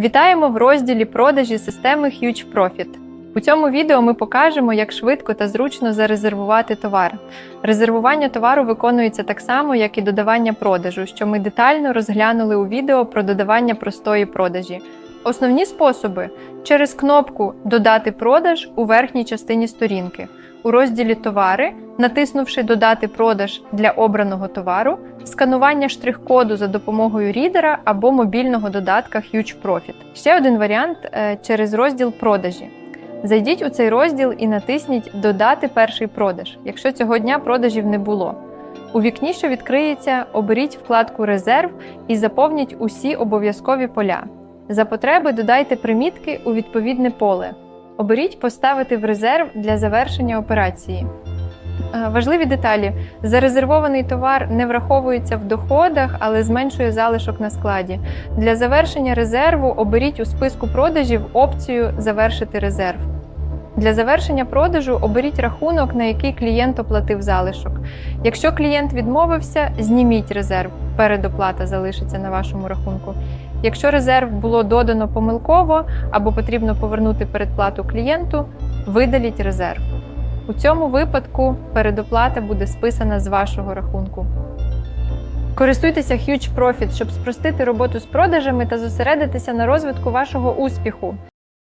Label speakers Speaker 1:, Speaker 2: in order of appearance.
Speaker 1: Вітаємо в розділі продажі системи Huge Profit. У цьому відео ми покажемо, як швидко та зручно зарезервувати товар. Резервування товару виконується так само, як і додавання продажу, що ми детально розглянули у відео про додавання простої продажі. Основні способи через кнопку Додати продаж у верхній частині сторінки. У розділі Товари, натиснувши Додати продаж для обраного товару, сканування штрих-коду за допомогою рідера або мобільного додатка Huge Profit. Ще один варіант е, через розділ Продажі. Зайдіть у цей розділ і натисніть Додати перший продаж, якщо цього дня продажів не було. У вікні, що відкриється, оберіть вкладку Резерв і заповніть усі обов'язкові поля. За потреби додайте примітки у відповідне поле. Оберіть Поставити в резерв для завершення операції. Е, Важливі деталі: зарезервований товар не враховується в доходах, але зменшує залишок на складі. Для завершення резерву оберіть у списку продажів опцію Завершити резерв. Для завершення продажу оберіть рахунок, на який клієнт оплатив залишок. Якщо клієнт відмовився, зніміть резерв. Передоплата залишиться на вашому рахунку. Якщо резерв було додано помилково або потрібно повернути передплату клієнту, видаліть резерв. У цьому випадку передоплата буде списана з вашого рахунку. Користуйтеся Huge Profit, щоб спростити роботу з продажами та зосередитися на розвитку вашого успіху.